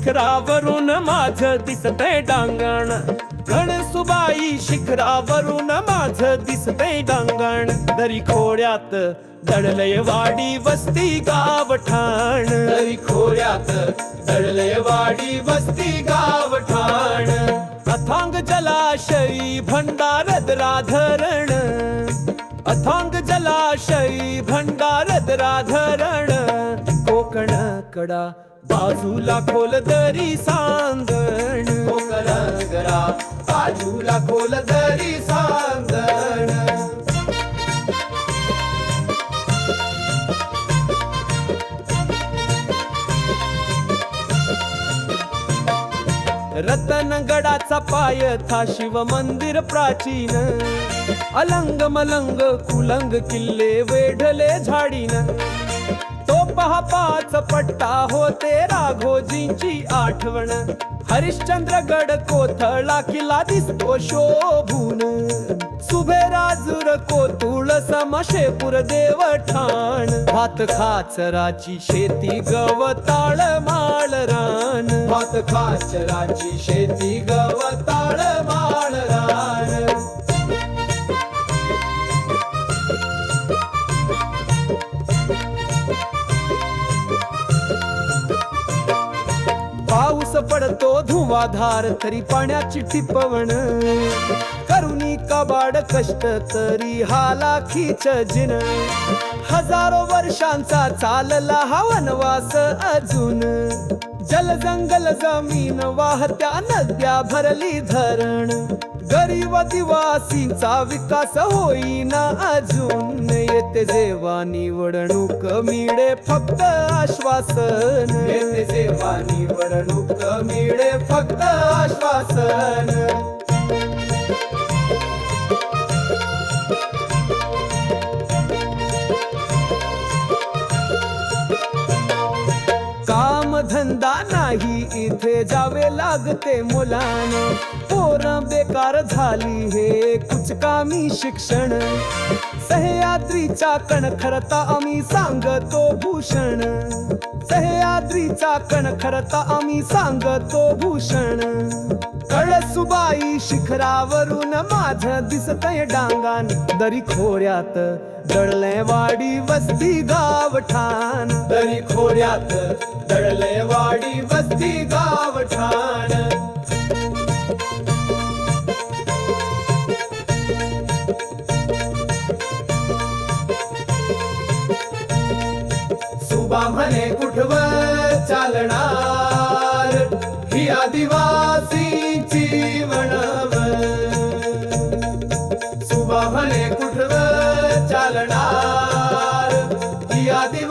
शिखरावरून माझ दिसतंय डांगण. गणसुबाई शिखरावरून माझ दिसतंय डांगण. दरी खोड्यात दडलय वाडी वस्ती गावठाण. तरी खोऱ्यात दडलय वाडी वस्ती गावठाण. अथांग जलाशयी भंडारदरा धरण अथांग जलाशयी भंडारदरा धरण कडा बाजूला खोल दरी सांगण. बाजूला खोल दरी सांगण. रतनगडाचा पाय था शिव मंदिर प्राचीन. अलंग मलंग कुलंग किल्ले वेढले झाडीन. पहा पाच पट्टा होते राघोजींची आठवण. हरिश्चंद्रगड कोथळा किल्ला दिसतो शोभून. सुभेराजूर कोतुळ समशेपूर देव ठाण भात खाचराची शेती गवताळ माळ रान भात खाचराची शेती गवताळ पडतो तरी पाण्याची टिपवण. करुणी कबाड कष्ट तरी हालाखीच जिन हजारो वर्षांचा चालला हा वनवास अजून. जल जंगल जमीन वाहत्या नद्या भरली धरण. गरीब दिवासींचा विकास होईना अजून. येते जेव्हा निवडणूक मिळे फक्त आश्वासन. येते जेव्हा निवडणूक मिळे फक्त आश्वासन. धंदा नाही इथे जावे लागते मुलानं. पोर बेकार झाली हे कुचकामी शिक्षण. सह्याद्रीचा कणखरता आम्ही सांगतो भूषण. सह्याद्रीचा कणखरता आम्ही सांगतो भूषण. कळसुबाई शिखरावरून माझ दिसतय डांगान. दरी खोऱ्यात दळले वाडी वस्ती गावठाण. दरी खोऱ्यात दळले वाडी वस्ती गावठाण. सुबा म्हणे कुठव चालणार? ही जीवनावर सुबाभले कुठव चालणार? ही आदिव